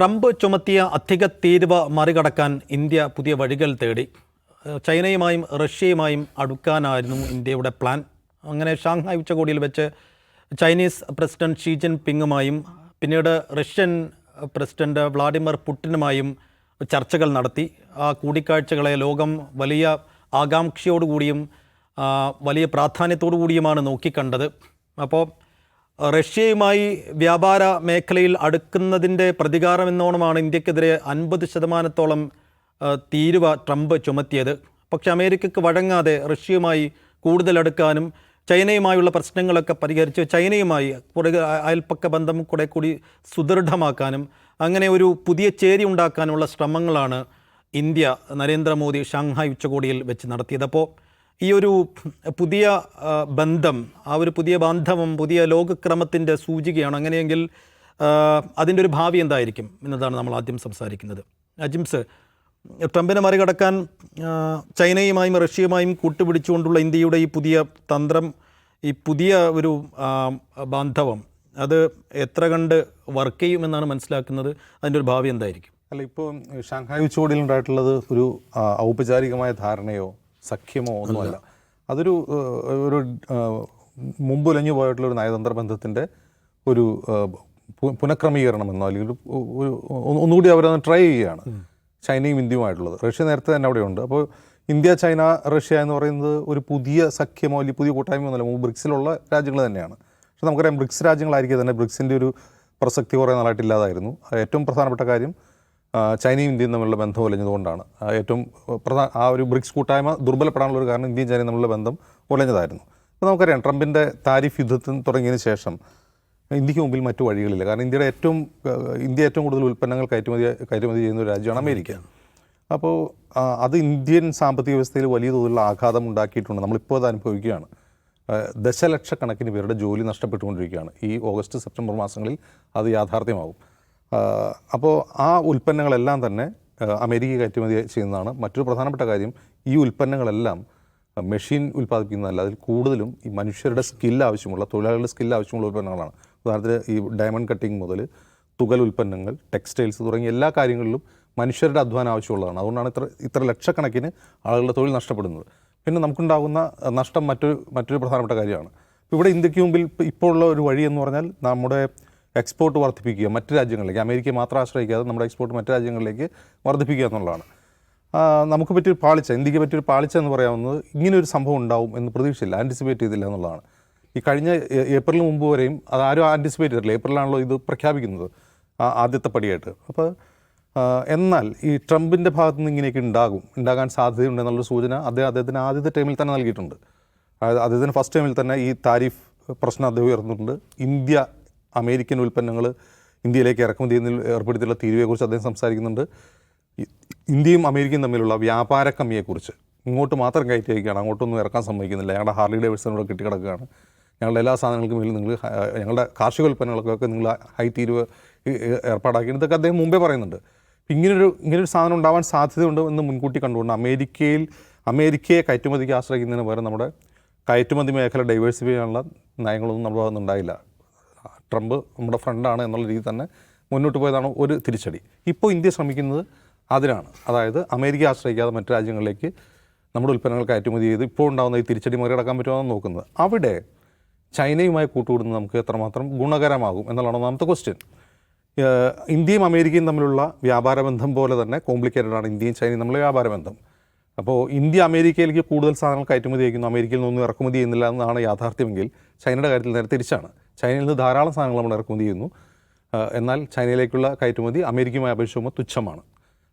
Trump ചുമത്തിയ അധിക തീരുവ മറികടക്കാൻ ഇന്ത്യ പുതിയ വഴികൾ തേടി. ചൈനയുമായും റഷ്യയുമായും അടുക്കാനായിരുന്നു ഇന്ത്യയുടെ പ്ലാൻ. അങ്ങനെ ഷാങ്ഹായ് ഉച്ചകോടിയിൽ വെച്ച് ചൈനീസ് പ്രസിഡന്റ് ഷീ ജിൻ പിങ്ങുമായും പിന്നീട് റഷ്യൻ പ്രസിഡന്റ് വ്ളാഡിമിർ പുടിനുമായും ചർച്ചകൾ നടത്തി. ആ കൂടിക്കാഴ്ചകളെ ലോകം വലിയ ആകാംക്ഷയോടുകൂടിയും വലിയ പ്രാധാന്യത്തോടു കൂടിയുമാണ് നോക്കിക്കണ്ടത്. അപ്പോൾ റഷ്യയുമായി വ്യാപാര മേഖലയിൽ അടുക്കുന്നതിന്റെ പ്രതികാരം എന്നോണമാണ് ഇന്ത്യക്കെതിരെ അൻപത് ശതമാനത്തോളം തീരുവ ട്രംപ് ചുമത്തിയത്. പക്ഷേ അമേരിക്കക്ക് വഴങ്ങാതെ റഷ്യയുമായി കൂടുതൽ അടുക്കാനും ചൈനയുമായുള്ള പ്രശ്നങ്ങളൊക്കെ പരിഹരിച്ച് ചൈനയുമായി കുറെ അയൽപ്പക്ക ബന്ധം കുറെ കൂടി സുദൃഢമാക്കാനും അങ്ങനെ ഒരു പുതിയ ചേരി ഉണ്ടാക്കാനുള്ള ശ്രമങ്ങളാണ് ഇന്ത്യ നരേന്ദ്രമോദി ഷാങ്ഹായ് ഉച്ചകോടിയിൽ വെച്ച് നടത്തിയത്. അപ്പോൾ ഈ ഒരു പുതിയ ബന്ധം ആ ഒരു പുതിയ ബാന്ധവം പുതിയ ലോകക്രമത്തിന്റെ സൂചികയാണ് അങ്ങനെയെങ്കിൽ അതിന്റെ ഒരു ഭാവി എന്തായിരിക്കും എന്നതാണ് നമ്മൾ ആദ്യം സംസാരിക്കുന്നത്. അജിംസ് ട്രംപിനെ മറികടക്കാൻ ചൈനയുമായും റഷ്യയുമായും കൂട്ടുപിടിച്ചുകൊണ്ടുള്ള ഇന്ത്യയുടെ ഈ പുതിയ തന്ത്രം ഈ പുതിയ ഒരു ബാന്ധവം അത് എത്ര കണ്ട് വർക്ക് ചെയ്യുമെന്നാണ് മനസ്സിലാക്കുന്നത്? അതിന്റെ ഒരു ഭാവി എന്തായിരിക്കും? അല്ല ഇപ്പോൾ ഷാങ്ഹായ് ഉച്ചകോടിയിൽ ഉണ്ടായിട്ടുള്ളത് ഒരു ഔപചാരികമായ ധാരണയോ സഖ്യമോ ഒന്നുമല്ല. അതൊരു ഒരു മുമ്പുലഞ്ഞു പോയിട്ടുള്ള ഒരു നയതന്ത്ര ബന്ധത്തിന്റെ ഒരു പുനഃക്രമീകരണം എന്നോ അല്ലെങ്കിൽ ഒരു ഒന്നുകൂടി അവരത് ട്രൈ ചെയ്യുകയാണ്. ചൈനയും ഇന്ത്യയുമായിട്ടുള്ളത്. റഷ്യ നേരത്തെ തന്നെ അവിടെയുണ്ട്. അപ്പോൾ ഇന്ത്യ ചൈന റഷ്യ എന്ന് പറയുന്നത് ഒരു പുതിയ സഖ്യമോ അല്ലെങ്കിൽ പുതിയ കൂട്ടായ്മ ഒന്നുമല്ല. മുമ്പ് ബ്രിക്സിലുള്ള രാജ്യങ്ങൾ തന്നെയാണ്. പക്ഷെ നമുക്കറിയാം ബ്രിക്സ് രാജ്യങ്ങളായിരിക്കും തന്നെ ബ്രിക്സിന്റെ ഒരു പ്രസക്തി കുറേ നാളായിട്ട് ഇല്ലാതായിരുന്നു. ഏറ്റവും പ്രധാനപ്പെട്ട കാര്യം ചൈനയും ഇന്ത്യയും തമ്മിലുള്ള ബന്ധം ഒലഞ്ഞതുകൊണ്ടാണ്. ഏറ്റവും പ്രധാന ആ ഒരു ബ്രിക്സ് കൂട്ടായ്മ ദുർബലപ്പെടാനുള്ള ഒരു കാരണം ഇന്ത്യയും ചൈനയും തമ്മിലുള്ള ബന്ധം ഒലഞ്ഞതായിരുന്നു. അപ്പോൾ നമുക്കറിയാം ട്രംപിന്റെ താരിഫ് യുദ്ധത്തിന് തുടങ്ങിയതിന് ശേഷം ഇന്ത്യയ്ക്ക് മുമ്പിൽ മറ്റു വഴികളില്ല. കാരണം ഇന്ത്യയുടെ ഏറ്റവും ഇന്ത്യ ഏറ്റവും കൂടുതൽ ഉൽപ്പന്നങ്ങൾ കയറ്റുമതി കയറ്റുമതി ചെയ്യുന്ന ഒരു രാജ്യമാണ് അമേരിക്ക. അപ്പോൾ അത് ഇന്ത്യൻ സാമ്പത്തിക വ്യവസ്ഥയിൽ വലിയ തോതിലുള്ള ആഘാതം ഉണ്ടാക്കിയിട്ടുണ്ട്. നമ്മളിപ്പോൾ അത് അനുഭവിക്കുകയാണ്. ദശലക്ഷക്കണക്കിന് പേരുടെ ജോലി നഷ്ടപ്പെട്ടുകൊണ്ടിരിക്കുകയാണ്. ഈ ഓഗസ്റ്റ് സെപ്റ്റംബർ മാസങ്ങളിൽ അത് യാഥാർത്ഥ്യമാകും. അപ്പോൾ ആ ഉൽപ്പന്നങ്ങളെല്ലാം തന്നെ അമേരിക്ക കയറ്റുമതി ചെയ്യുന്നതാണ്. മറ്റൊരു പ്രധാനപ്പെട്ട കാര്യം ഈ ഉൽപ്പന്നങ്ങളെല്ലാം മെഷീൻ ഉൽപ്പാദിപ്പിക്കുന്നതല്ല അതിൽ കൂടുതലും ഈ മനുഷ്യരുടെ സ്കിൽ ആവശ്യമുള്ള തൊഴിലാളികളുടെ സ്കിൽ ആവശ്യമുള്ള ഉൽപ്പന്നങ്ങളാണ്. ഉദാഹരണത്തിന് ഈ ഡയമണ്ട് കട്ടിങ് മുതൽ തുകൽ ഉൽപ്പന്നങ്ങൾ ടെക്സ്റ്റൈൽസ് തുടങ്ങിയ എല്ലാ കാര്യങ്ങളിലും മനുഷ്യരുടെ അധ്വാനം ആവശ്യമുള്ളതാണ്. അതുകൊണ്ടാണ് ഇത്ര ഇത്ര ലക്ഷക്കണക്കിന് ആളുകളുടെ തൊഴിൽ നഷ്ടപ്പെടുന്നത്. പിന്നെ നമുക്കുണ്ടാകുന്ന നഷ്ടം മറ്റൊരു മറ്റൊരു പ്രധാനപ്പെട്ട കാര്യമാണ്. ഇവിടെ ഇന്ത്യയ്ക്ക് മുമ്പിൽ ഇപ്പ- ഇപ്പോൾ ഉള്ള ഒരു വഴി എന്ന് പറഞ്ഞാൽ നമ്മുടെ എക്സ്പോർട്ട് വർദ്ധിപ്പിക്കുക മറ്റ് രാജ്യങ്ങളിലേക്ക് അമേരിക്കയെ മാത്രം ആശ്രയിക്കാതെ നമ്മുടെ എക്സ്പോർട്ട് മറ്റ് രാജ്യങ്ങളിലേക്ക് വർദ്ധിപ്പിക്കുക എന്നുള്ളതാണ്. നമുക്ക് പറ്റിയൊരു പാളിച്ച ഇന്ത്യയ്ക്ക് പറ്റിയൊരു പാളിച്ച എന്ന് പറയാവുന്നത് ഇങ്ങനൊരു സംഭവം ഉണ്ടാവും എന്ന് പ്രതീക്ഷയില്ല ആന്റിസിപ്പേറ്റ് ചെയ്തില്ല എന്നുള്ളതാണ്. ഈ കഴിഞ്ഞ ഏപ്രിൽ മുമ്പ് വരെയും അത് ആരും ആന്റിസിപ്പേറ്റ് ചെയ്തിട്ടില്ല. ഏപ്രിലാണല്ലോ ഇത് പ്രഖ്യാപിക്കുന്നത് ആദ്യത്തെ പടിയായിട്ട്. അപ്പോൾ എന്നാൽ ഈ ട്രംപിന്റെ ഭാഗത്ത് നിന്ന് ഇങ്ങനെയൊക്കെ ഉണ്ടാകും ഉണ്ടാകാൻ സാധ്യതയുണ്ടെന്നുള്ള സൂചന അദ്ദേഹം അദ്ദേഹത്തിന് ആദ്യത്തെ ടൈമിൽ തന്നെ നൽകിയിട്ടുണ്ട്. അതായത് അദ്ദേഹത്തിന് ഫസ്റ്റ് ടൈമിൽ തന്നെ ഈ താരിഫ് പ്രശ്നം അദ്ദേഹം ഉയർന്നിട്ടുണ്ട്. ഇന്ത്യ അമേരിക്കൻ ഉൽപ്പന്നങ്ങൾ ഇന്ത്യയിലേക്ക് ഇറക്കുമതി ചെയ്യുന്നതിൽ ഏർപ്പെടുത്തിയുള്ള തീരുവയെക്കുറിച്ച് അദ്ദേഹം സംസാരിക്കുന്നുണ്ട്. ഇന്ത്യയും അമേരിക്കയും തമ്മിലുള്ള വ്യാപാര കമ്മിയെക്കുറിച്ച് ഇങ്ങോട്ട് മാത്രം കയറ്റി അയക്കുകയാണ് അങ്ങോട്ടൊന്നും ഇറക്കാൻ സമ്മതിക്കുന്നില്ല. ഞങ്ങളുടെ ഹാർലി ഡേവിഡ്സനോട് കെട്ടിക്കിടക്കുകയാണ്. ഞങ്ങളുടെ എല്ലാ സാധനങ്ങൾക്കും മേലും നിങ്ങൾ ഞങ്ങളുടെ കാർഷിക ഉൽപ്പന്നങ്ങൾക്കൊക്കെ നിങ്ങൾ ഹൈ തീരുവ ഏർപ്പാടാക്കി. ഇതൊക്കെ അദ്ദേഹം മുമ്പേ പറയുന്നുണ്ട്. ഇങ്ങനൊരു ഇങ്ങനൊരു സാധനം ഉണ്ടാവാൻ സാധ്യതയുണ്ട് എന്ന് മുൻകൂട്ടി കണ്ടുകൊണ്ട് അമേരിക്കയിൽ അമേരിക്കയെ കയറ്റുമതിക്ക് ആശ്രയിക്കുന്നതിന് പകരം നമ്മുടെ കയറ്റുമതി മേഖല ഡൈവേഴ്സിഫൈ ചെയ്യാനുള്ള നയങ്ങളൊന്നും നമ്മുടെ ഉണ്ടായില്ല ട്രംപ് നമ്മുടെ ഫ്രണ്ടാണ് എന്നുള്ള രീതി തന്നെ മുന്നോട്ട് പോയതാണ് ഒരു തിരിച്ചടി. ഇപ്പോൾ ഇന്ത്യ ശ്രമിക്കുന്നത് അതിനാണ്. അതായത് അമേരിക്ക ആശ്രയിക്കാതെ മറ്റു രാജ്യങ്ങളിലേക്ക് നമ്മുടെ ഉൽപ്പന്നങ്ങൾ കയറ്റുമതി ചെയ്ത് ഇപ്പോൾ ഉണ്ടാകുന്ന ഈ തിരിച്ചടി മറികടക്കാൻ പറ്റുമോ എന്ന് നോക്കുന്നത്. അവിടെ ചൈനയുമായി കൂട്ടുകൂടുന്നത് നമുക്ക് എത്രമാത്രം ഗുണകരമാകും എന്നുള്ളതാണ് ഒന്നാമത്തെ ക്വസ്റ്റ്യൻ ഇന്ത്യയും അമേരിക്കയും തമ്മിലുള്ള വ്യാപാര ബന്ധം പോലെ തന്നെ കോംപ്ലിക്കേറ്റഡ് ആണ്. ഇന്ത്യയും ചൈനയും തമ്മിലുള്ള വ്യാപാര ബന്ധം അപ്പോൾ ഇന്ത്യ അമേരിക്കയിലേക്ക് കൂടുതൽ സാധനങ്ങൾ കയറ്റുമതി ചെയ്യുന്നു അമേരിക്കയിൽ നിന്നൊന്നും ഇറക്കുമതി ചെയ്യുന്നില്ല എന്നാണ് യാഥാർത്ഥ്യമെങ്കിൽ ചൈനയുടെ കാര്യത്തിൽ നേരെ തിരിച്ചാണ്. ചൈനയിൽ നിന്ന് ധാരാളം സാധനങ്ങൾ നമ്മൾ ഇറക്കുമതി ചെയ്യുന്നു. എന്നാൽ ചൈനയിലേക്കുള്ള കയറ്റുമതി അമേരിക്കയുമായി അപേക്ഷിക്കുമ്പോൾ തുച്ഛമാണ്.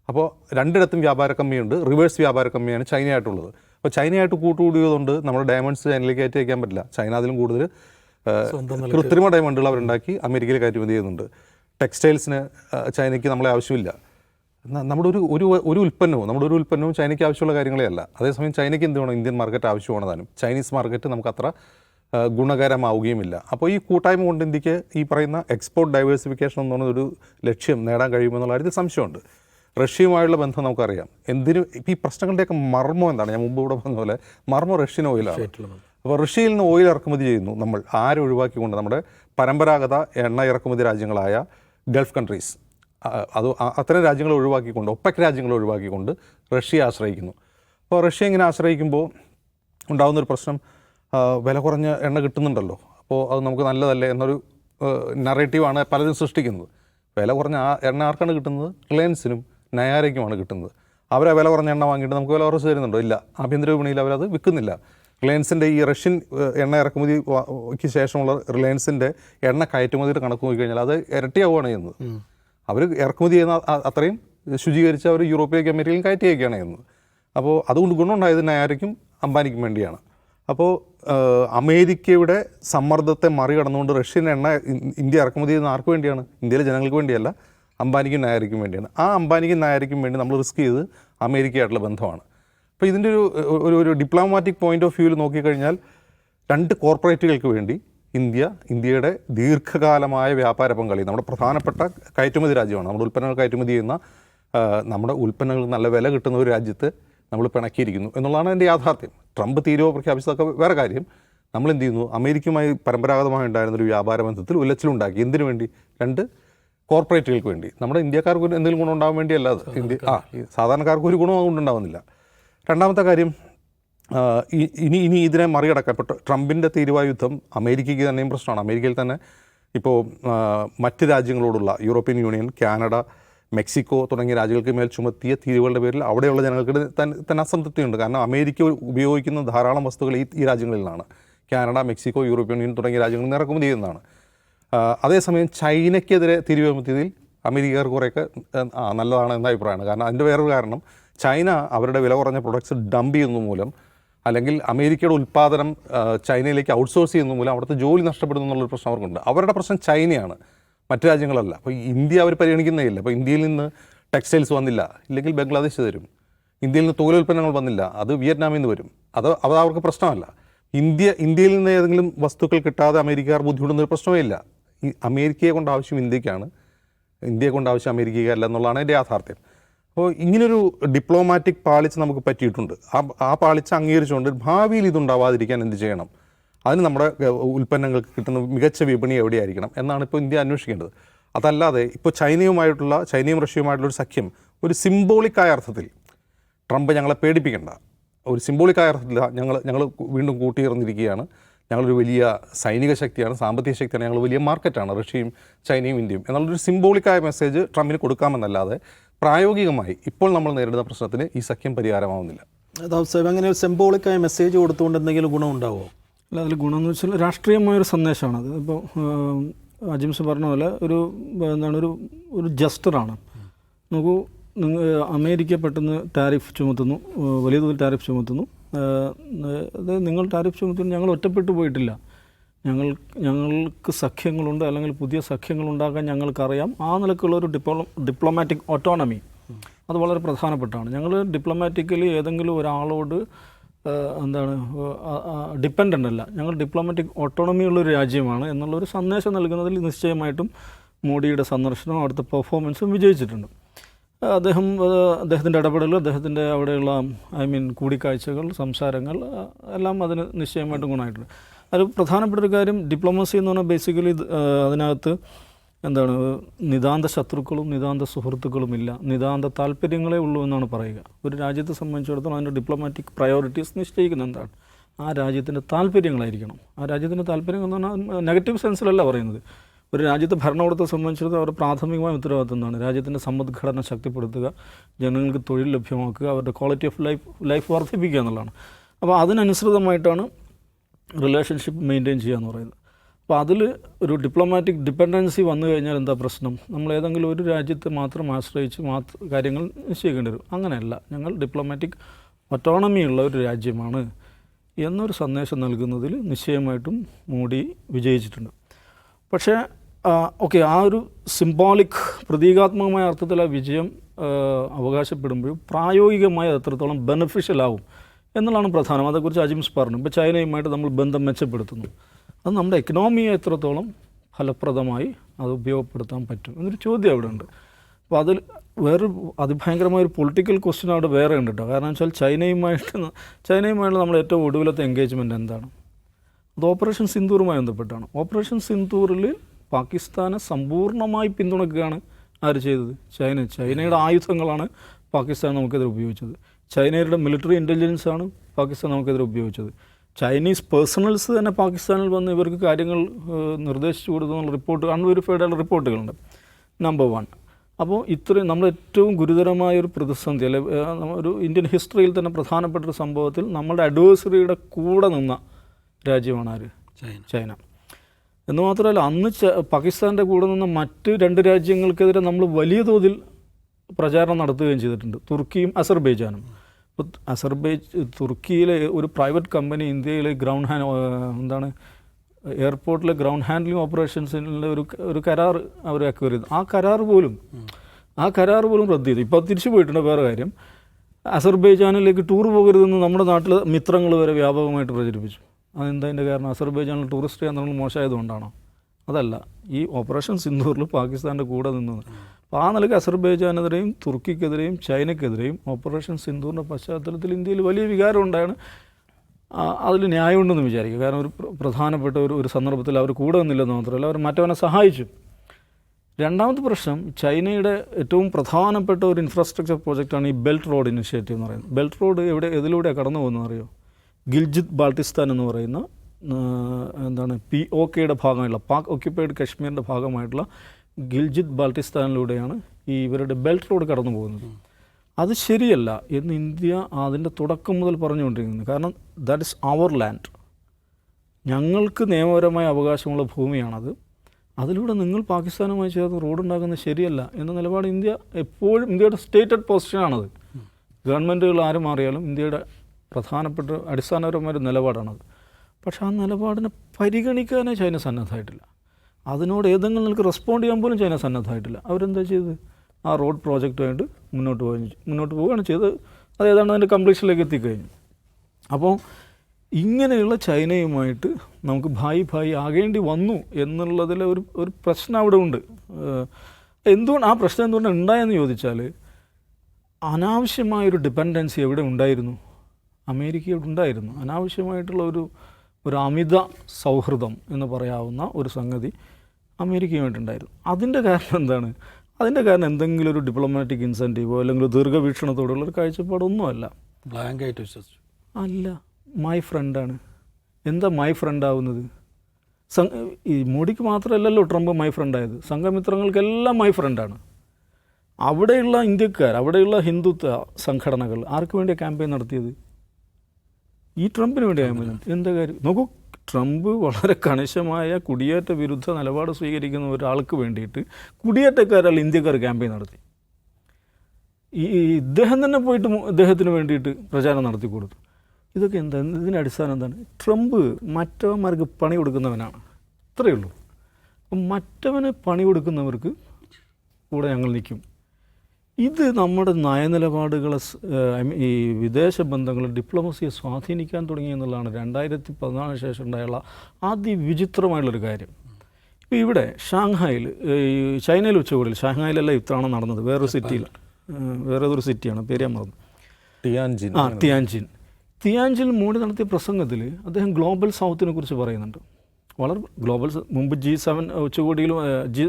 അപ്പോൾ രണ്ടിടത്തും വ്യാപാര കമ്മിയുണ്ട്. റിവേഴ്സ് വ്യാപാര കമ്മിയാണ് ചൈനയായിട്ടുള്ളത്. അപ്പോൾ ചൈനയായിട്ട് കൂട്ടുകൂടിയതുകൊണ്ട് നമ്മുടെ ഡയമണ്ട്സ് ചൈനയിലേക്ക് കയറ്റി അയക്കാൻ പറ്റില്ല. ചൈന അതിലും കൂടുതൽ കൃത്രിമ ഡയമണ്ടുകൾ അവരുണ്ടാക്കി അമേരിക്കയിൽ കയറ്റുമതി ചെയ്യുന്നുണ്ട്. ടെക്സ്റ്റൈൽസിന് ചൈനയ്ക്ക് നമ്മളെ ആവശ്യമില്ല. നമ്മുടെ ഒരു ഒരു ഒരു ഉൽപ്പന്നവും നമ്മുടെ ഒരു ഉൽപ്പന്നവും ചൈനയ്ക്ക് ആവശ്യമുള്ള കാര്യങ്ങളേ അല്ല. അതേസമയം ചൈനയ്ക്ക് എന്ത് വേണം? ഇന്ത്യൻ മാർക്കറ്റ് ആവശ്യമാണ് താനും. ചൈനീസ് മാർക്കറ്റ് നമുക്ക് അത്ര ഗുണകരമാവുകയുമില്ല. അപ്പോൾ ഈ കൂട്ടായ്മ കൊണ്ട് ഇന്ത്യയ്ക്ക് ഈ പറയുന്ന എക്സ്പോർട്ട് ഡൈവേഴ്സിഫിക്കേഷൻ എന്ന് പറയുന്ന ഒരു ലക്ഷ്യം നേടാൻ കഴിയുമെന്നുള്ള കാര്യത്തിൽ സംശയമുണ്ട്. റഷ്യയുമായുള്ള ബന്ധം നമുക്കറിയാം. എന്തിനും ഇപ്പോൾ ഈ പ്രശ്നങ്ങളുടെയൊക്കെ മർമ്മം എന്താണ്? ഞാൻ മുമ്പ് ഇവിടെ പറഞ്ഞ പോലെ മർമ്മം റഷ്യൻ ഓയിലാണ് അപ്പോൾ റഷ്യയിൽ നിന്ന് ഓയിൽ ഇറക്കുമതി ചെയ്യുന്നു നമ്മൾ. ആരെ ഒഴിവാക്കിക്കൊണ്ട്? നമ്മുടെ പരമ്പരാഗത എണ്ണ ഇറക്കുമതി രാജ്യങ്ങളായ ഗൾഫ് കൺട്രീസ് അത് അത്തരം രാജ്യങ്ങളെ ഒഴിവാക്കിക്കൊണ്ട് ഒപ്പക് രാജ്യങ്ങളെ ഒഴിവാക്കിക്കൊണ്ട് റഷ്യയെ ആശ്രയിക്കുന്നു. അപ്പോൾ റഷ്യ ഇങ്ങനെ ആശ്രയിക്കുമ്പോൾ ഉണ്ടാകുന്നൊരു പ്രശ്നം വില കുറഞ്ഞ എണ്ണ കിട്ടുന്നുണ്ടല്ലോ. അപ്പോൾ അത് നമുക്ക് നല്ലതല്ലേ എന്നൊരു നറേറ്റീവാണ് പലരും സൃഷ്ടിക്കുന്നത്. വില കുറഞ്ഞ ആ എണ്ണ ആർക്കാണ് കിട്ടുന്നത്? റിലയൻസിനും നയാരയ്ക്കുമാണ് കിട്ടുന്നത്. അവരെ വില കുറഞ്ഞ എണ്ണ വാങ്ങിയിട്ട് നമുക്ക് വില കുറച്ച് തരുന്നുണ്ടോ? ഇല്ല. ആഭ്യന്തര വിപണിയിൽ അവരത് വിൽക്കുന്നില്ല. റിലയൻസിന്റെ ഈ റഷ്യൻ എണ്ണ ഇറക്കുമതിക്ക് ശേഷമുള്ള റിലയൻസിന്റെ എണ്ണ കയറ്റുമതിയുടെ കണക്ക് നോക്കിക്കഴിഞ്ഞാൽ അത് ഇരട്ടിയാവുകയാണ് ചെയ്യുന്നത്. അവർ ഇറക്കുമതി ചെയ്യുന്ന അത്രയും ശുചീകരിച്ച് അവർ യൂറോപ്പിലേക്ക് അമേരിക്കയിലും കയറ്റി അയക്കുകയാണ് ചെയ്യുന്നത്. അപ്പോൾ അതുകൊണ്ട് ഗുണമുണ്ടായത് നയാരയ്ക്കും അംബാനിക്കും വേണ്ടിയാണ്. അപ്പോൾ അമേരിക്കയുടെ സമ്മർദ്ദത്തെ മറികടന്നുകൊണ്ട് റഷ്യൻ എണ്ണ ഇന്ത്യ ഇറക്കുമതി ചെയ്യുന്ന ആർക്ക് വേണ്ടിയാണ്? ഇന്ത്യയിലെ ജനങ്ങൾക്ക് വേണ്ടിയല്ല അംബാനിക്കും നായരിക്കും വേണ്ടിയാണ്. ആ അംബാനിക്കും നായരിക്കും വേണ്ടി നമ്മൾ റിസ്ക് ചെയ്ത് അമേരിക്കയായിട്ടുള്ള ബന്ധമാണ്. അപ്പോൾ ഇതിന്റെ ഒരു ഒരു ഒരു ഡിപ്ലോമാറ്റിക് പോയിന്റ് ഓഫ് വ്യൂവിൽ നോക്കിക്കഴിഞ്ഞാൽ രണ്ട് കോർപ്പറേറ്റുകൾക്ക് വേണ്ടി ഇന്ത്യ ഇന്ത്യയുടെ ദീർഘകാലമായ വ്യാപാര പങ്കാളി നമ്മുടെ പ്രധാനപ്പെട്ട കയറ്റുമതി രാജ്യമാണ്. നമ്മുടെ ഉൽപ്പന്നങ്ങൾ കയറ്റുമതി ചെയ്യുന്ന നമ്മുടെ ഉൽപ്പന്നങ്ങൾക്ക് നല്ല വില കിട്ടുന്ന ഒരു രാജ്യത്ത് നമ്മൾ പിണക്കിയിരിക്കുന്നു എന്നുള്ളതാണ് എന്റെ യാഥാർത്ഥ്യം. ട്രംപ് തീരുവ പ്രഖ്യാപിച്ചതൊക്കെ വേറെ കാര്യം. നമ്മൾ എന്ത് ചെയ്യുന്നു? അമേരിക്കയുമായി പരമ്പരാഗതമായി ഉണ്ടായിരുന്ന ഒരു വ്യാപാര ബന്ധത്തിൽ ഉലച്ചിലുണ്ടാക്കി. എന്തിനു വേണ്ടി? രണ്ട് കോർപ്പറേറ്റുകൾക്ക് വേണ്ടി. നമ്മുടെ ഇന്ത്യക്കാർക്ക് എന്തെങ്കിലും ഗുണം ഉണ്ടാവാൻ വേണ്ടിയല്ല അത്. ഇന്ത്യ ആ സാധാരണക്കാർക്ക് ഒരു ഗുണം അതുകൊണ്ട് ഉണ്ടാവുന്നില്ല. രണ്ടാമത്തെ കാര്യം ഇനി ഇനി ഇതിനെ മറികടക്കാൻ ഇപ്പോൾ ട്രംപിന്റെ തീരുവ യുദ്ധം അമേരിക്കയ്ക്ക് തന്നെയും പ്രശ്നമാണ്. അമേരിക്കയിൽ തന്നെ ഇപ്പോൾ മറ്റ് രാജ്യങ്ങളോടുള്ള യൂറോപ്യൻ യൂണിയൻ കാനഡ മെക്സിക്കോ തുടങ്ങിയ രാജ്യങ്ങൾക്ക് മേൽ ചുമത്തിയ തീരുവകളുടെ പേരിൽ അവിടെയുള്ള ജനങ്ങൾക്ക് തന്നെ അസംതൃപ്തിയുണ്ട്. കാരണം അമേരിക്ക ഉപയോഗിക്കുന്ന ധാരാളം വസ്തുക്കൾ ഈ ഈ രാജ്യങ്ങളിൽ നിന്നാണ് കാനഡ മെക്സിക്കോ യൂറോപ്യൻ യൂണിയൻ തുടങ്ങിയ രാജ്യങ്ങളിൽ നിന്ന് ഇറക്കുമതി ചെയ്യുന്നതാണ് അതേസമയം ചൈനയ്ക്കെതിരെ തിരിവ് ചുമത്തിയതിൽ അമേരിക്കക്കാർ കുറേയൊക്കെ നല്ലതാണ് എന്ന അഭിപ്രായമാണ്. കാരണം അതിന്റെ വേറൊരു കാരണം ചൈന അവരുടെ വില കുറഞ്ഞ പ്രൊഡക്ട്സ് ഡംപ് ചെയ്യുന്ന മൂലം അല്ലെങ്കിൽ അമേരിക്കയുടെ ഉൽപ്പാദനം ചൈനയിലേക്ക് ഔട്ട്സോഴ്സ് ചെയ്യുന്ന മൂലം അവിടുത്തെ ജോലി നഷ്ടപ്പെടുന്നു എന്നുള്ളൊരു പ്രശ്നം അവർക്കുണ്ട്. അവരുടെ പ്രശ്നം ചൈനയാണ്. മറ്റു രാജ്യങ്ങളല്ല. അപ്പോൾ ഇന്ത്യ അവർ പരിഗണിക്കുന്നേ ഇല്ല അപ്പോൾ ഇന്ത്യയിൽ നിന്ന് ടെക്സ്റ്റൈൽസ് വന്നില്ല. ഇല്ലെങ്കിൽ ബംഗ്ലാദേശ് തരും. ഇന്ത്യയിൽ നിന്ന് തോലുൽപ്പന്നങ്ങൾ വന്നില്ല. അത് വിയറ്റ്നാമിൽ നിന്ന് വരും. അത് അത് അവർക്ക് പ്രശ്നമല്ല. ഇന്ത്യ ഇന്ത്യയിൽ നിന്ന് ഏതെങ്കിലും വസ്തുക്കൾ കിട്ടാതെ അമേരിക്കക്കാർ ബുദ്ധിമുട്ടുന്ന ഒരു പ്രശ്നമേ ഇല്ല. ഈ അമേരിക്കയെ കൊണ്ട് ആവശ്യം ഇന്ത്യക്കാണ്. ഇന്ത്യയെ കൊണ്ട് ആവശ്യം അമേരിക്കയല്ല എന്നുള്ളതാണ് എന്റെ യാഥാർത്ഥ്യം. അപ്പോൾ ഇങ്ങനൊരു ഡിപ്ലോമാറ്റിക് പാളിച്ച് നമുക്ക് പറ്റിയിട്ടുണ്ട്. ആ ആ പാളിച്ച് അംഗീകരിച്ചുകൊണ്ട് ഭാവിയിൽ ഇതുണ്ടാവാതിരിക്കാൻ എന്ത് ചെയ്യണം? അതിന് നമ്മുടെ ഉൽപ്പന്നങ്ങൾക്ക് കിട്ടുന്ന മികച്ച വിപണി എവിടെയായിരിക്കണം എന്നാണ് ഇപ്പോൾ ഇന്ത്യ അന്വേഷിക്കേണ്ടത്. അതല്ലാതെ ഇപ്പോൾ ചൈനയുമായിട്ടുള്ള ചൈനയും റഷ്യയുമായിട്ടുള്ള ഒരു സഖ്യം ഒരു സിംബോളിക്കായ അർത്ഥത്തിൽ ട്രംപ് ഞങ്ങളെ പേടിപ്പിക്കേണ്ട. ഒരു സിംബോളിക്കായ അർത്ഥത്തിൽ ഞങ്ങൾ ഞങ്ങൾ വീണ്ടും കൂട്ടിയിറന്നിരിക്കുകയാണ്. ഞങ്ങളൊരു വലിയ സൈനിക ശക്തിയാണ് സാമ്പത്തിക ശക്തിയാണ് ഞങ്ങൾ വലിയ മാർക്കറ്റാണ് റഷ്യയും ചൈനയും ഇന്ത്യയും. എന്നുള്ളൊരു സിംബോളിക്കായ മെസ്സേജ് ട്രംപിന് കൊടുക്കാമെന്നല്ലാതെ പ്രായോഗികമായി ഇപ്പോൾ നമ്മൾ നേരിടുന്ന പ്രശ്നത്തിന് ഈ സഖ്യം പരിഹാരമാവുന്നില്ല. അങ്ങനെ ഒരു സിംബോളിക്കായ മെസ്സേജ് കൊടുത്തുകൊണ്ട് എന്തെങ്കിലും ഗുണം ഉണ്ടാവുമോ അല്ല അതിൽ ഗുണമെന്ന് വെച്ചാൽ രാഷ്ട്രീയമായൊരു സന്ദേശമാണ് അത്. ഇപ്പോൾ അജിംസ് പറഞ്ഞ പോലെ ഒരു എന്താണ് ഒരു ഒരു ജസ്റ്ററാണ്. നോക്കൂ നിങ്ങൾ അമേരിക്ക പെട്ടെന്ന് ടാരിഫ് ചുമത്തുന്നു വലിയ തോതിൽ ടാരിഫ് ചുമത്തുന്നു. അത് നിങ്ങൾ ടാരിഫ് ചുമത്തുന്നു ഞങ്ങൾ ഒറ്റപ്പെട്ടു പോയിട്ടില്ല. ഞങ്ങൾ ഞങ്ങൾക്ക് സഖ്യങ്ങളുണ്ട് അല്ലെങ്കിൽ പുതിയ സഖ്യങ്ങൾ ഉണ്ടാക്കാൻ ഞങ്ങൾക്കറിയാം. ആ നിലക്കുള്ള ഒരു ഡിപ്ലോ ഡിപ്ലോമാറ്റിക് ഓട്ടോണമി. അത് വളരെ പ്രധാനപ്പെട്ടാണ്. ഞങ്ങൾ ഡിപ്ലോമാറ്റിക്കലി ഏതെങ്കിലും ഒരാളോട് എന്താണ് ഡിപ്പെൻഡന്റ് അല്ല. ഞങ്ങൾ ഡിപ്ലോമാറ്റിക് ഓട്ടോണമി ഉള്ളൊരു രാജ്യമാണ് എന്നുള്ളൊരു സന്ദേശം നൽകുന്നതിൽ നിശ്ചയമായിട്ടും മോഡിയുടെ സന്ദർശനവും അവിടുത്തെ പെർഫോമൻസും വിജയിച്ചിട്ടുണ്ട്. അദ്ദേഹം അദ്ദേഹത്തിന്റെ ഇടപെടൽ അദ്ദേഹത്തിന്റെ അവിടെയുള്ള ഐ മീൻ കൂടിക്കാഴ്ചകൾ സംസാരങ്ങൾ എല്ലാം അതിന് നിശ്ചയമായിട്ടും ഗുണമായിട്ടുണ്ട്. അത് പ്രധാനപ്പെട്ട ഒരു കാര്യം ഡിപ്ലോമസി എന്ന് പറഞ്ഞാൽ ബേസിക്കലി അതിനകത്ത് എന്താണ് നിതാന്ത ശത്രുക്കളും നിതാന്ത സുഹൃത്തുക്കളും ഇല്ല നിതാന്ത താല്പര്യങ്ങളേ ഉള്ളൂ എന്നാണ് പറയുക. ഒരു രാജ്യത്തെ സംബന്ധിച്ചിടത്തോളം അതിന്റെ ഡിപ്ലോമാറ്റിക് പ്രയോറിറ്റീസ് നിശ്ചയിക്കുന്ന എന്താണ്? ആ രാജ്യത്തിന്റെ താല്പര്യങ്ങളായിരിക്കണം. ആ രാജ്യത്തിന്റെ താല്പര്യം എന്ന് പറഞ്ഞാൽ നെഗറ്റീവ് സെൻസിലല്ല പറയുന്നത്. ഒരു രാജ്യത്തെ ഭരണകൂടത്തെ സംബന്ധിച്ചിടത്തോളം അവരുടെ പ്രാഥമികമായ ഉത്തരവാദിത്വം എന്താണ്? രാജ്യത്തിന്റെ സമ്പദ്ഘടന ശക്തിപ്പെടുത്തുക ജനങ്ങൾക്ക് തൊഴിൽ ലഭ്യമാക്കുക അവരുടെ ക്വാളിറ്റി ഓഫ് ലൈഫ് ലൈഫ് വർദ്ധിപ്പിക്കുക എന്നുള്ളതാണ്. അപ്പോൾ അതിനനുസൃതമായിട്ടാണ് റിലേഷൻഷിപ്പ് മെയിന്റെയിൻ ചെയ്യുക എന്ന് പറയുന്നത്. അപ്പോൾ അതിൽ ഒരു ഡിപ്ലോമാറ്റിക് ഡിപ്പെൻഡൻസി വന്നു കഴിഞ്ഞാൽ എന്താ പ്രശ്നം? നമ്മൾ ഏതെങ്കിലും ഒരു രാജ്യത്തെ മാത്രം ആശ്രയിച്ച് മാത്രം കാര്യങ്ങൾ നിശ്ചയിക്കേണ്ടി വരും. അങ്ങനെയല്ല. ഞങ്ങൾ ഡിപ്ലോമാറ്റിക് ഒറ്റോണമി ഉള്ള ഒരു രാജ്യമാണ് എന്നൊരു സന്ദേശം നൽകുന്നതിൽ നിശ്ചയമായിട്ടും മോഡി വിജയിച്ചിട്ടുണ്ട്. പക്ഷേ ഓക്കെ ആ ഒരു സിംബോളിക് പ്രതീകാത്മകമായ അർത്ഥത്തിൽ ആ വിജയം അവകാശപ്പെടുമ്പോഴും പ്രായോഗികമായി എത്രത്തോളം ബെനഫിഷ്യൽ ആവും എന്നുള്ളതാണ് പ്രധാനം. അതേക്കുറിച്ച് അജിംസ് പറഞ്ഞു. ഇപ്പോൾ ചൈനയുമായിട്ട് നമ്മൾ ബന്ധം മെച്ചപ്പെടുത്തുന്നു. അത് നമ്മുടെ എക്കണോമിയെ എത്രത്തോളം ഫലപ്രദമായി അത് ഉപയോഗപ്പെടുത്താൻ പറ്റും എന്നൊരു ചോദ്യം അവിടെ ഉണ്ട്. അപ്പോൾ അതിൽ വേറൊരു അതിഭയങ്കരമായ ഒരു പൊളിറ്റിക്കൽ ക്വസ്റ്റ്യൻ അവിടെ വേറെ ഉണ്ട് കേട്ടോ. കാരണം വെച്ചാൽ ചൈനയുമായിട്ട് ചൈനയുമായിട്ടുള്ള നമ്മൾ ഏറ്റവും ഒടുവിലത്തെ എൻഗേജ്മെന്റ് എന്താണ്? അത് ഓപ്പറേഷൻ സിന്ദൂറുമായി ബന്ധപ്പെട്ടാണ്. ഓപ്പറേഷൻ സിന്ദൂറിൽ പാകിസ്ഥാനെ സമ്പൂർണമായി പിന്തുണയ്ക്കുകയാണ് ആര് ചെയ്തത്? ചൈന. ചൈനയുടെ ആയുധങ്ങളാണ് പാകിസ്ഥാൻ നമുക്കെതിരെ ഉപയോഗിച്ചത്. ചൈനയുടെ മിലിറ്ററി ഇന്റലിജൻസാണ് പാകിസ്ഥാൻ നമുക്കെതിരെ ഉപയോഗിച്ചത്. ചൈനീസ് പേഴ്സണൽസ് തന്നെ പാകിസ്ഥാനിൽ വന്ന് ഇവർക്ക് കാര്യങ്ങൾ നിർദ്ദേശിച്ചു കൊടുക്കുന്ന റിപ്പോർട്ട് അൺവെരിഫൈഡ് ആയ റിപ്പോർട്ടുകളുണ്ട്. നമ്പർ വൺ അപ്പോൾ ഇത്രയും നമ്മൾ ഏറ്റവും ഗുരുതരമായ ഒരു പ്രതിസന്ധി അല്ലെ ഒരു ഇന്ത്യൻ ഹിസ്റ്ററിയിൽ തന്നെ പ്രധാനപ്പെട്ട ഒരു സംഭവത്തിൽ നമ്മുടെ അഡ്വേഴ്സറിയുടെ കൂടെ നിന്ന രാജ്യമാണ് ആര്? ചൈന. ചൈന. എന്ന് മാത്രമല്ല അന്ന് ച പാകിസ്ഥാന്റെ കൂടെ നിന്ന മറ്റ് രണ്ട് രാജ്യങ്ങൾക്കെതിരെ നമ്മൾ വലിയ തോതിൽ പ്രചാരണം നടത്തുകയും ചെയ്തിട്ടുണ്ട്. തുർക്കിയും അസർബൈജാനും. ഇപ്പോൾ അസർബൈജ് തുർക്കിയിലെ ഒരു പ്രൈവറ്റ് കമ്പനി ഇന്ത്യയിലെ ഗ്രൗണ്ട് ഹാൻഡ് എന്താണ് എയർപോർട്ടിലെ ഗ്രൗണ്ട് ഹാൻഡ്ലിംഗ് ഓപ്പറേഷൻസിന്റെ ഒരു ഒരു കരാർ അവർ അക്വയർ ചെയ്തു. ആ കരാർ പോലും ആ കരാർ പോലും റദ്ദ് ചെയ്തു. ഇപ്പോൾ തിരിച്ചു പോയിട്ടുണ്ട് വേറെ കാര്യം. അസർബൈജാനിലേക്ക് ടൂർ പോകരുതെന്ന് നമ്മുടെ നാട്ടിൽ മിത്രങ്ങൾ വരെ വ്യാപകമായിട്ട് പ്രചരിപ്പിച്ചു. അതെന്താ അതിന്റെ കാരണം? അസർബൈജാനിൽ ടൂറിസ്റ്റ് കേന്ദ്രങ്ങൾ മോശമായതുകൊണ്ടാണോ? അതല്ല ഈ ഓപ്പറേഷൻ സിന്ദൂറിൽ പാകിസ്ഥാന്റെ കൂടെ നിന്നത്. അപ്പോൾ ആ നിലയ്ക്ക് അസർബൈജാനെതിരെയും തുർക്കിക്കെതിരെയും ചൈനക്കെതിരെയും ഓപ്പറേഷൻ സിന്ദൂറിന്റെ പശ്ചാത്തലത്തിൽ ഇന്ത്യയിൽ വലിയ വികാരം ഉണ്ടായാണ്. അതിൽ ന്യായമുണ്ടെന്ന് വിചാരിക്കുക. കാരണം ഒരു പ്രധാനപ്പെട്ട ഒരു ഒരു സന്ദർഭത്തിൽ അവർ കൂടെ നിന്നില്ലെന്ന് മാത്രമല്ല അവർ മറ്റവനെ സഹായിച്ചു. രണ്ടാമത്തെ പ്രശ്നം ചൈനയുടെ ഏറ്റവും പ്രധാനപ്പെട്ട ഒരു ഇൻഫ്രാസ്ട്രക്ചർ പ്രോജക്റ്റാണ് ഈ ബെൽറ്റ് റോഡ് ഇനിഷ്യേറ്റീവ് എന്ന് പറയുന്നത്. ബെൽറ്റ് റോഡ് എവിടെ എതിലൂടെയാണ് കടന്നു പോകുന്നതെന്ന് അറിയോ? ഗിൽജിത് ബാൾട്ടിസ്ഥാൻ എന്ന് പറയുന്ന എന്താണ് പി ഒ കെയുടെ ഭാഗമായിട്ടുള്ള പാക് ഓക്യുപ്പൈഡ് കശ്മീരിന്റെ ഭാഗമായിട്ടുള്ള ഗിൽജിത് ബാൾട്ടിസ്ഥാനിലൂടെയാണ് ഈ ഇവരുടെ ബെൽറ്റ് റോഡ് കടന്നു പോകുന്നത്. അത് ശരിയല്ല എന്ന് ഇന്ത്യ അതിന്റെ തുടക്കം മുതൽ പറഞ്ഞുകൊണ്ടിരിക്കുന്നത് കാരണം ദാറ്റ് ഇസ് അവർ ലാൻഡ് ഞങ്ങൾക്ക് നിയമപരമായ അവകാശമുള്ള ഭൂമിയാണത്. അതിലൂടെ നിങ്ങൾ പാകിസ്ഥാനുമായി ചേർന്ന് റോഡ് ഉണ്ടാക്കുന്നത് ശരിയല്ല എന്ന നിലപാട് ഇന്ത്യ എപ്പോഴും ഇന്ത്യയുടെ സ്റ്റേറ്റഡ് പൊസിഷനാണത് ഗവൺമെന്റുകൾ ആരും മാറിയാലും ഇന്ത്യയുടെ പ്രധാനപ്പെട്ട അടിസ്ഥാനപരമായ നിലപാടാണത്. പക്ഷേ ആ നിലപാടിനെ പരിഗണിക്കാനേ ചൈന സന്നദ്ധമായിട്ടില്ല. അതിനോട് ഏതെങ്കിലും നിങ്ങൾക്ക് റെസ്പോണ്ട് ചെയ്യാൻ പോലും ചൈന സന്നദ്ധമായിട്ടില്ല. അവരെന്താ ചെയ്തത് ആ റോഡ് പ്രോജക്റ്റുമായിട്ട് മുന്നോട്ട് പോയി ചെയ്തു. മുന്നോട്ട് പോവുകയാണ് ചെയ്ത് അത് ഏതാണ്ട് അതിന്റെ കംപ്ലീഷനിലേക്ക് എത്തിക്കഴിഞ്ഞു. അപ്പോൾ ഇങ്ങനെയുള്ള ചൈനയുമായിട്ട് നമുക്ക് ഭായി ഭായി ആകേണ്ടി വന്നു എന്നുള്ളതിൽ ഒരു ഒരു പ്രശ്നം അവിടെ ഉണ്ട്. എന്തുകൊണ്ട് ആ പ്രശ്നം എന്തുകൊണ്ട് ഉണ്ടായെന്ന് ചോദിച്ചാൽ അനാവശ്യമായൊരു ഡിപ്പെൻഡൻസി എവിടെ ഉണ്ടായിരുന്നു? അമേരിക്കയോട് ഉണ്ടായിരുന്നു. അനാവശ്യമായിട്ടുള്ള ഒരു ഒരു അമിത സൗഹൃദം എന്ന് പറയാവുന്ന ഒരു സംഗതി അമേരിക്കയുമായിട്ടുണ്ടായിരുന്നു. അതിന്റെ കാരണം എന്താണ്? അതിന്റെ കാരണം എന്തെങ്കിലും ഒരു ഡിപ്ലോമാറ്റിക് ഇൻസെന്റീവോ അല്ലെങ്കിൽ ദീർഘവീക്ഷണത്തോടുള്ള ഒരു കാഴ്ചപ്പാടൊന്നുമല്ല. ബ്ലാങ്ക് ആയിട്ട് വിശ്വസിച്ചു. അല്ല. മൈ ഫ്രണ്ടാണ് എന്താ മൈ ഫ്രണ്ട് ആവുന്നത്? ഈ മോഡിക്ക് മാത്രമല്ലല്ലോ ട്രംപ് മൈ ഫ്രണ്ടായത് സംഘമിത്രങ്ങൾക്കെല്ലാം മൈ ഫ്രണ്ടാണ് അവിടെയുള്ള ഇന്ത്യക്കാർ അവിടെയുള്ള ഹിന്ദുത്വ സംഘടനകൾ ആർക്ക് വേണ്ടിയാണ് ക്യാമ്പയിൻ നടത്തിയത്? ഈ ട്രംപിന് വേണ്ടി ക്യാമ്പയിൻ എന്താ കാര്യം? നോക്കൂ ട്രംപ് വളരെ കണിശമായ കുടിയേറ്റ വിരുദ്ധ നിലപാട് സ്വീകരിക്കുന്ന ഒരാൾക്ക് വേണ്ടിയിട്ട് കുടിയേറ്റക്കാരാൾ ഇന്ത്യക്കാർ ക്യാമ്പയിൻ നടത്തി. ഈ ഇദ്ദേഹം തന്നെ പോയിട്ട് ഇദ്ദേഹത്തിന് വേണ്ടിയിട്ട് പ്രചാരണം നടത്തി കൊടുത്തു. ഇതൊക്കെ എന്താ? ഇതിന്റെ അടിസ്ഥാനം എന്താണ്? ട്രംപ് മറ്റവന്മാർക്ക് പണി കൊടുക്കുന്നവനാണ്. ഇത്രയേ ഉള്ളൂ. അപ്പം മറ്റവന് പണി കൊടുക്കുന്നവർക്ക് കൂടെ ഞങ്ങൾ നിൽക്കും. ഇത് നമ്മുടെ നയനിലപാടുകളെ ഈ വിദേശ ബന്ധങ്ങൾ ഡിപ്ലോമസിയെ സ്വാധീനിക്കാൻ തുടങ്ങി എന്നുള്ളതാണ് രണ്ടായിരത്തി പതിനാലിന് ശേഷം ഉണ്ടായുള്ള അതിവിചിത്രമായുള്ളൊരു കാര്യം. ഇപ്പോൾ ഇവിടെ ഷാങ്ഹായിൽ ഈ ചൈനയിൽ ഉച്ചകോടിയിൽ ഷാങ്ഹായിലല്ല ഇത്തവണ നടന്നത് വേറൊരു സിറ്റിയിൽ. വേറേതൊരു സിറ്റിയാണ് പേര് ഞാൻ മറന്നു. ടിയാൻജിൻ. ആ തിയാൻജിൻ തിയാഞ്ചിൽ മോഡി നടത്തിയ പ്രസംഗത്തിൽ അദ്ദേഹം ഗ്ലോബൽ സൗത്തിനെ കുറിച്ച് പറയുന്നുണ്ട്. വളരെ ഗ്ലോബൽ മുമ്പ് ജി സെവൻ ഉച്ചകോടിയിലും ജി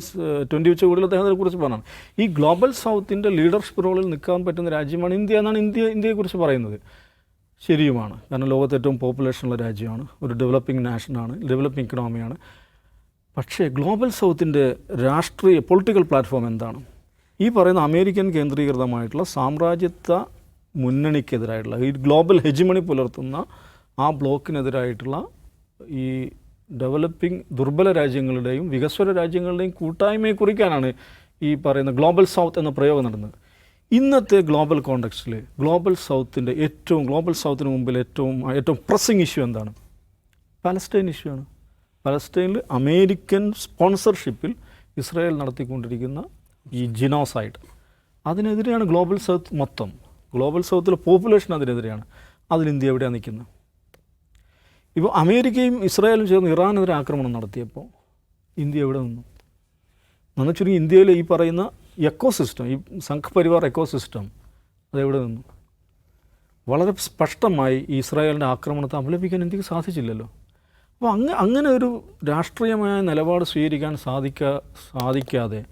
ട്വന്റി ഉച്ചകോടിയിലും അദ്ദേഹം അതിനെക്കുറിച്ച് പറഞ്ഞു ഈ ഗ്ലോബൽ സൗത്തിന്റെ ലീഡർഷിപ്പ് റോളിൽ നിൽക്കാൻ പറ്റുന്ന രാജ്യമാണ് ഇന്ത്യ എന്നാണ് ഇന്ത്യ ഇന്ത്യയെക്കുറിച്ച് പറയുന്നത്. ശരിയുമാണ്. കാരണം ലോകത്തെ ഏറ്റവും പോപ്പുലേഷനുള്ള രാജ്യമാണ്. ഒരു ഡെവലപ്പിംഗ് നാഷനാണ് ഡെവലപ്പിംഗ് ഇക്കണോമിയാണ് പക്ഷേ ഗ്ലോബൽ സൗത്തിന്റെ രാഷ്ട്രീയ പൊളിറ്റിക്കൽ പ്ലാറ്റ്ഫോം എന്താണ്? ഈ പറയുന്ന അമേരിക്കൻ കേന്ദ്രീകൃതമായിട്ടുള്ള സാമ്രാജ്യത്വ മുന്നണിക്കെതിരായിട്ടുള്ള ഈ ഗ്ലോബൽ ഹെജിമണി പുലർത്തുന്ന ആ ബ്ലോക്കിനെതിരായിട്ടുള്ള ഈ ഡെവലപ്പിംഗ് ദുർബല രാജ്യങ്ങളുടെയും വികസ്വര രാജ്യങ്ങളുടെയും കൂട്ടായ്മയെ കുറിക്കാനാണ് ഈ പറയുന്ന ഗ്ലോബൽ സൗത്ത് എന്ന പ്രയോഗം നടന്നത്. ഇന്നത്തെ ഗ്ലോബൽ കോണ്ടക്സ്റ്റിൽ ഗ്ലോബൽ സൗത്തിന്റെ ഏറ്റവും ഗ്ലോബൽ സൗത്തിന് മുമ്പിൽ ഏറ്റവും ഏറ്റവും പ്രസിംഗ് ഇഷ്യൂ എന്താണ്? പലസ്റ്റൈൻ ഇഷ്യൂ ആണ്. പലസ്റ്റൈനിൽ അമേരിക്കൻ സ്പോൺസർഷിപ്പിൽ ഇസ്രായേൽ നടത്തിക്കൊണ്ടിരിക്കുന്ന ഈ ജിനോസൈഡ് അതിനെതിരെയാണ് ഗ്ലോബൽ സൗത്ത് മൊത്തം. ഗ്ലോബൽ സൗത്തിലെ പോപ്പുലേഷൻ അതിനെതിരെയാണ്. അതിൽ ഇന്ത്യ എവിടെയാണ് നിൽക്കുന്നത്? ഇപ്പോൾ അമേരിക്കയും ഇസ്രായേലും ചേർന്ന് ഇറാനെതിരെ ആക്രമണം നടത്തിയപ്പോൾ ഇന്ത്യ എവിടെ നിന്നു? എന്നു വെച്ചാൽ ഇന്ത്യയിലെ ഈ പറയുന്ന എക്കോ സിസ്റ്റം ഈ സംഘ് പരിവാർ എക്കോ സിസ്റ്റം അതെവിടെ നിന്നു? വളരെ സ്പഷ്ടമായി ഇസ്രായേലിന്റെ ആക്രമണത്തെ അപലപിക്കാൻ ഇന്ത്യയ്ക്ക് സാധിച്ചില്ലല്ലോ. അപ്പോൾ അങ്ങ് അങ്ങനെ ഒരു രാഷ്ട്രീയമായ നിലപാട് സ്വീകരിക്കാൻ സാധിക്കാ സാധിക്കാതെ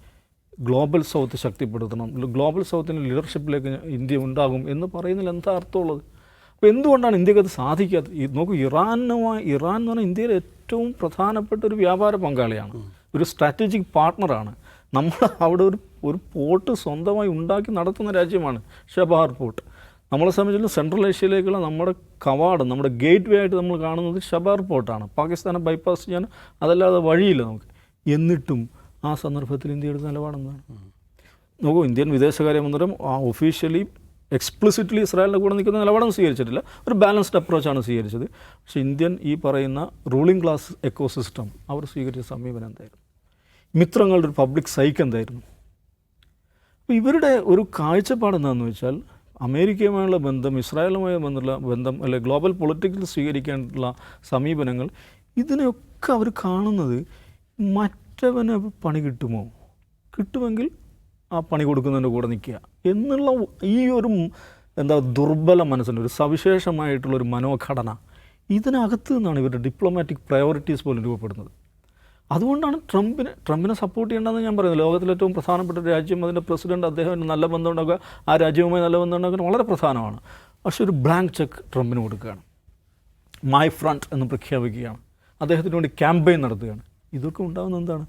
ഗ്ലോബൽ സൗത്ത് ശക്തിപ്പെടുത്തണം ഗ്ലോബൽ സൗത്തിന്റെ ലീഡർഷിപ്പിലേക്ക് ഇന്ത്യ ഉണ്ടാകും എന്ന് പറയുന്നതിൽ എന്താ അർത്ഥമുള്ളത് അപ്പോൾ എന്തുകൊണ്ടാണ് ഇന്ത്യയ്ക്ക് അത് സാധിക്കാത്തത്? നോക്കൂ ഇറാനുമായി ഇറാൻ എന്ന് പറഞ്ഞാൽ ഇന്ത്യയിലെ ഏറ്റവും പ്രധാനപ്പെട്ട ഒരു വ്യാപാര പങ്കാളിയാണ്. ഒരു സ്ട്രാറ്റജിക് പാർട്ട്ണറാണ് നമ്മൾ അവിടെ ഒരു ഒരു പോർട്ട് സ്വന്തമായി ഉണ്ടാക്കി നടത്തുന്ന രാജ്യമാണ് ഷബാർ പോർട്ട് നമ്മളെ സംബന്ധിച്ചിടത്തോളം സെൻട്രൽ ഏഷ്യയിലേക്കുള്ള നമ്മുടെ കവാടം നമ്മുടെ ഗേറ്റ് വേ ആയിട്ട് നമ്മൾ കാണുന്നത് ഷബാർ പോർട്ടാണ് പാകിസ്ഥാനെ ബൈപ്പാസ് ചെയ്യാൻ അതല്ലാതെ വഴിയില്ല നമുക്ക്. എന്നിട്ടും ആ സന്ദർഭത്തിൽ ഇന്ത്യയുടെ നിലപാടെന്താണ്? നോക്കൂ ഇന്ത്യൻ വിദേശകാര്യമന്ത്രം ആ ഒഫീഷ്യലി എക്സ്പ്ലിസിറ്റ്ലി ഇസ്രായേലിന്റെ കൂടെ നിൽക്കുന്ന നിലപാടും സ്വീകരിച്ചിട്ടില്ല. ഒരു ബാലൻസ്ഡ് അപ്രോച്ചാണ് സ്വീകരിച്ചത്. പക്ഷേ ഇന്ത്യൻ ഈ പറയുന്ന റൂളിംഗ് ക്ലാസ് എക്കോസിസ്റ്റം അവർ സ്വീകരിച്ച സമീപനം എന്തായിരുന്നു? മിത്രങ്ങളുടെ ഒരു പബ്ലിക് സൈക്ക് എന്തായിരുന്നു? അപ്പോൾ ഇവരുടെ ഒരു കാഴ്ചപ്പാട് എന്താണെന്ന് വെച്ചാൽ അമേരിക്കയുമായുള്ള ബന്ധം ഇസ്രായേലുമായി ബന്ധമുള്ള ബന്ധം അല്ലെങ്കിൽ ഗ്ലോബൽ പൊളിറ്റിക്കൽ സ്വീകരിക്കേണ്ടുള്ള സമീപനങ്ങൾ ഇതിനെയൊക്കെ അവർ കാണുന്നത് മറ്റവന് പണി കിട്ടുമോ? കിട്ടുമെങ്കിൽ ആ പണി കൊടുക്കുന്നതിന്റെ കൂടെ നിൽക്കുക എന്നുള്ള ഈ ഒരു എന്താ ദുർബല മനസ്സിന്റെ ഒരു സവിശേഷമായിട്ടുള്ള ഒരു മനോഘടന ഇതിനകത്ത് നിന്നാണ് ഇവരുടെ ഡിപ്ലോമാറ്റിക് പ്രയോറിറ്റീസ് പോലും രൂപപ്പെടുന്നത്. അതുകൊണ്ടാണ് ട്രംപിനെ ട്രംപിനെ സപ്പോർട്ട് ചെയ്യേണ്ടതെന്ന് ഞാൻ പറയുന്നത്. ലോകത്തിലെ ഏറ്റവും പ്രധാനപ്പെട്ട രാജ്യം അതിന്റെ പ്രസിഡന്റ് അദ്ദേഹം നല്ല ബന്ധം ഉണ്ടാക്കുക ആ രാജ്യവുമായി നല്ല ബന്ധം ഉണ്ടാക്കുക വളരെ പ്രധാനമാണ്. പക്ഷെ ഒരു ബ്ലാങ്ക് ചെക്ക് ട്രംപിന് കൊടുക്കുകയാണ്. മൈ ഫ്രണ്ട് എന്ന് പ്രഖ്യാപിക്കുകയാണ്. അദ്ദേഹത്തിന് വേണ്ടി ക്യാമ്പയിൻ നടത്തുകയാണ്. ഇതൊക്കെ ഉണ്ടാകുന്ന എന്താണ്?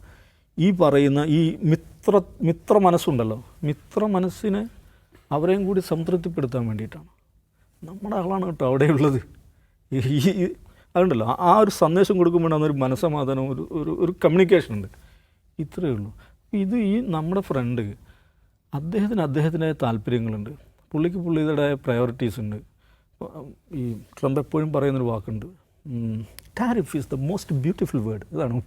ഈ പറയുന്ന ഈ മിത്ര മിത്ര മനസ്സുണ്ടല്ലോ മിത്ര മനസ്സിനെ അവരെയും കൂടി സംതൃപ്തിപ്പെടുത്താൻ വേണ്ടിയിട്ടാണ്. നമ്മുടെ ആളാണ് കേട്ടോ അവിടെയുള്ളത്. ഈ അതുണ്ടല്ലോ. ആ- ഒരു സന്ദേശം കൊടുക്കുമ്പോഴാണ് ഒരു മനസ്സമാധാനം ഒരു ഒരു ഒരു കമ്മ്യൂണിക്കേഷൻ ഉണ്ട്. ഇത്രയേ ഉള്ളൂ. ഇത് ഈ നമ്മുടെ ഫ്രണ്ട് അദ്ദേഹത്തിന് അദ്ദേഹത്തിന്റെ താല്പര്യങ്ങളുണ്ട്. പുള്ളിക്ക് പുള്ളിയുടെ പ്രയോറിറ്റീസ് ഉണ്ട്. ഈ ട്രംപ് എപ്പോഴും പറയുന്നൊരു വാക്കുണ്ട്. Tariff is the most beautiful word ഇതാണ്.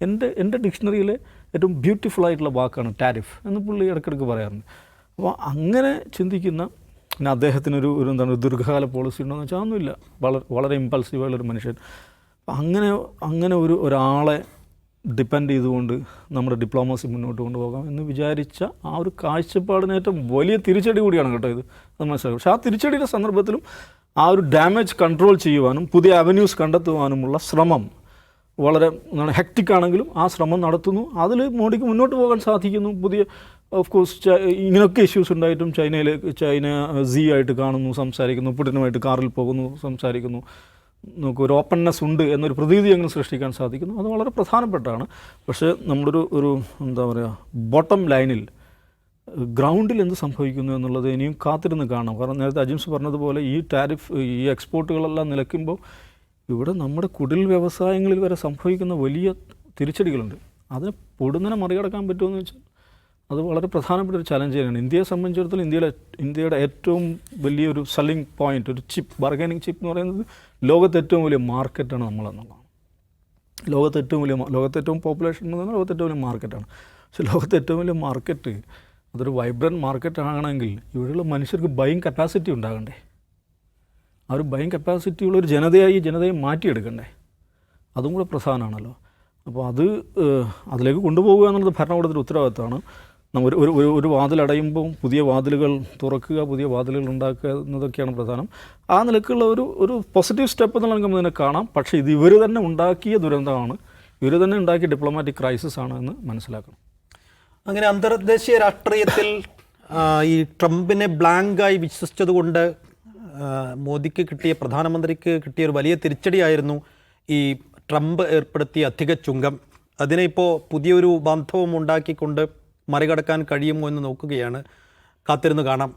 എന്റെ എന്റെ ഡിക്ഷണറിയിലെ ഏറ്റവും ബ്യൂട്ടിഫുൾ ആയിട്ടുള്ള വാക്കാണ് ടാരിഫ് എന്ന് പുള്ളി ഇടയ്ക്കിടയ്ക്ക് പറയാറുണ്ട്. അപ്പോൾ അങ്ങനെ ചിന്തിക്കുന്ന പിന്നെ അദ്ദേഹത്തിനൊരു ഒരു എന്താണ് ദീർഘകാല പോളിസി ഉണ്ടോ എന്ന് വെച്ചാൽ ഒന്നുമില്ല വളരെ വളരെ ഇമ്പൾസീവായുള്ളൊരു മനുഷ്യൻ. അങ്ങനെ അങ്ങനെ ഒരു ഒരാളെ ഡിപ്പെൻഡ് ചെയ്തുകൊണ്ട് നമ്മുടെ ഡിപ്ലോമസി മുന്നോട്ട് കൊണ്ടുപോകാം എന്ന് വിചാരിച്ച ആ ഒരു കാഴ്ചപ്പാടിന് ഏറ്റവും വലിയ തിരിച്ചടി കൂടിയാണ് കേട്ടോ ഇത്. അത് മനസ്സിലാക്കും പക്ഷേ ആ തിരിച്ചടിയുടെ സന്ദർഭത്തിലും ആ ഒരു ഡാമേജ് കൺട്രോൾ ചെയ്യുവാനും പുതിയ അവന്യൂസ് കണ്ടെത്തുവാനുമുള്ള ശ്രമം വളരെ എന്താണ് ഹെക്റ്റിക് ആണെങ്കിലും ആ ശ്രമം നടത്തുന്നു. അതിൽ മോഡിക്ക് മുന്നോട്ട് പോകാൻ സാധിക്കുന്നു. പുതിയ ഓഫ് കോഴ്സ് ഇങ്ങനെയൊക്കെ ഇഷ്യൂസ് ഉണ്ടായിട്ടും ചൈനയിലേക്ക് ചൈന സി ആയിട്ട് കാണുന്നു സംസാരിക്കുന്നു പുടിനുമായിട്ട് കാറിൽ പോകുന്നു സംസാരിക്കുന്നു. നമുക്ക് ഒരു ഓപ്പൺനെസ് ഉണ്ട് എന്നൊരു പ്രതീതി അങ്ങനെ സൃഷ്ടിക്കാൻ സാധിക്കുന്നു. അത് വളരെ പ്രധാനപ്പെട്ടതാണ്. പക്ഷേ നമ്മുടെ ഒരു ഒരു എന്താ പറയുക ബോട്ടം ലൈനിൽ ഗ്രൗണ്ടിൽ എന്ത് സംഭവിക്കുന്നു എന്നുള്ളത് ഇനിയും കാത്തിരുന്ന് കാണാം കാരണം നേരത്തെ അജിംസ് പറഞ്ഞതുപോലെ ഈ ടാരിഫ് ഈ എക്സ്പോർട്ടുകളെല്ലാം നിലയ്ക്കുമ്പോൾ ഇവിടെ നമ്മുടെ കുടിൽ വ്യവസായങ്ങളിൽ വരെ സംഭവിക്കുന്ന വലിയ തിരിച്ചടികളുണ്ട്. അതിനെ പൊടുന്നനെ മറികടക്കാൻ പറ്റുമെന്ന് വെച്ചാൽ അത് വളരെ പ്രധാനപ്പെട്ട ഒരു ചലഞ്ച് തന്നെയാണ്. ഇന്ത്യയെ സംബന്ധിച്ചിടത്തോളം ഇന്ത്യയിലെ ഇന്ത്യയുടെ ഏറ്റവും വലിയൊരു സെല്ലിംഗ് പോയിന്റ് ഒരു ചിപ്പ് ബാർഗൈനിങ് ചിപ്പ് എന്ന് പറയുന്നത് ലോകത്തെ ഏറ്റവും വലിയ മാർക്കറ്റാണ് നമ്മളെന്നുള്ളതാണ്. ലോകത്തെ ഏറ്റവും വലിയ ലോകത്തെ ഏറ്റവും പോപ്പുലേഷൻ എന്ന് പറഞ്ഞാൽ ലോകത്തെ ഏറ്റവും വലിയ മാർക്കറ്റാണ് പക്ഷേ ലോകത്തെ ഏറ്റവും വലിയ മാർക്കറ്റ് അതൊരു വൈബ്രന്റ് മാർക്കറ്റ് ആകണമെങ്കിൽ ഇവിടെയുള്ള മനുഷ്യർക്ക് ബൈങ് കപ്പാസിറ്റി ഉണ്ടാകണ്ടേ? ആ ഒരു ബൈങ് കപ്പാസിറ്റി ഉള്ള ഒരു ജനതയായി ഈ ജനതയെ മാറ്റിയെടുക്കണ്ടേ? അതും കൂടെ പ്രധാനമാണല്ലോ അപ്പോൾ അത് അതിലേക്ക് കൊണ്ടുപോകുക എന്നുള്ളത് ഭരണകൂടത്തിന്റെ ഉത്തരവാദിത്തമാണ്. നമ്മൾ ഒരു ഒരു ഒരു- ഒരു വാതിലടയുമ്പോൾ പുതിയ വാതിലുകൾ തുറക്കുക പുതിയ വാതിലുകൾ ഉണ്ടാക്കുക എന്നതൊക്കെയാണ് പ്രധാനം. ആ നിലക്കുള്ള ഒരു ഒരു പോസിറ്റീവ് സ്റ്റെപ്പ് എന്നുള്ള നമുക്ക് ഇതിനെ കാണാം. പക്ഷേ ഇത് ഇവർ തന്നെ ഉണ്ടാക്കിയ ദുരന്തമാണ്. ഇവർ തന്നെ ഉണ്ടാക്കിയ ഡിപ്ലോമാറ്റിക് ക്രൈസിസ് ആണ് എന്ന് മനസ്സിലാക്കണം. അങ്ങനെ അന്തർദേശീയ രാഷ്ട്രീയത്തിൽ ഈ ട്രംപിനെ ബ്ലാങ്കായി വിശ്വസിച്ചതുകൊണ്ട് മോദിക്ക് കിട്ടിയ പ്രധാനമന്ത്രിക്ക് കിട്ടിയ ഒരു വലിയ തിരിച്ചടിയായിരുന്നു ഈ ട്രംപ് ഏർപ്പെടുത്തിയ അധിക ചുങ്കം. അതിനെ ഇപ്പോൾ പുതിയൊരു ബാന്ധവം ഉണ്ടാക്കിക്കൊണ്ട് മറികടക്കാൻ കഴിയുമോ എന്ന് നോക്കുകയാണ്. കാത്തിരുന്ന് കാണാം.